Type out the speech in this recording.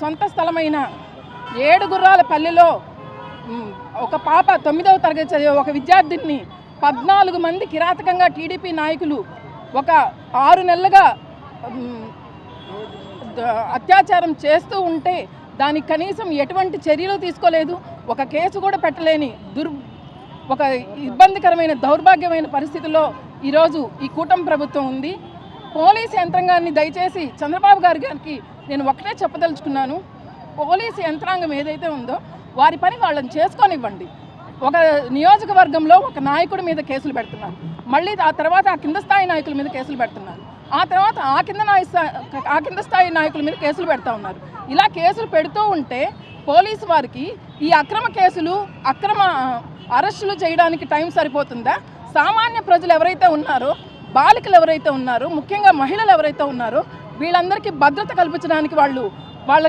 సొంత స్థలమైన ఏడుగుర్రాల పల్లెలో ఒక పాప తొమ్మిదవ తరగతి చదివే ఒక విద్యార్థిని పద్నాలుగు మంది కిరాతకంగా టీడీపీ నాయకులు ఒక ఆరు నెలలుగా అత్యాచారం చేస్తూ ఉంటే దానికి కనీసం ఎటువంటి చర్యలు తీసుకోలేదు. ఒక కేసు కూడా పెట్టలేని దుర్ ఒక ఇబ్బందికరమైన దౌర్భాగ్యమైన పరిస్థితిలో ఈరోజు ఈ కూటమి ప్రభుత్వం ఉంది. పోలీస్ యంత్రాంగాన్ని దయచేసి చంద్రబాబు గారి గారికి నేను ఒకటే చెప్పదలుచుకున్నాను. పోలీసు యంత్రాంగం ఏదైతే ఉందో వారి పని వాళ్ళని చేసుకొనివ్వండి. ఒక నియోజకవర్గంలో ఒక నాయకుడి మీద కేసులు పెడుతున్నారు. మళ్ళీ ఆ తర్వాత ఆ కింద స్థాయి నాయకుల మీద కేసులు పెడుతున్నారు. ఆ తర్వాత ఆ కింద నాయ ఆ కింద స్థాయి నాయకుల మీద కేసులు పెడతా ఉన్నారు. ఇలా కేసులు పెడుతూ ఉంటే పోలీసు వారికి ఈ అక్రమ కేసులు అక్రమ అరెస్టులు చేయడానికి టైం సరిపోతుందా? సామాన్య ప్రజలు ఎవరైతే ఉన్నారో బాలికలు ఎవరైతే ఉన్నారో ముఖ్యంగా మహిళలు ఎవరైతే ఉన్నారో వీళ్ళందరికీ భద్రత కల్పించడానికి వాళ్ళు వాళ్ళ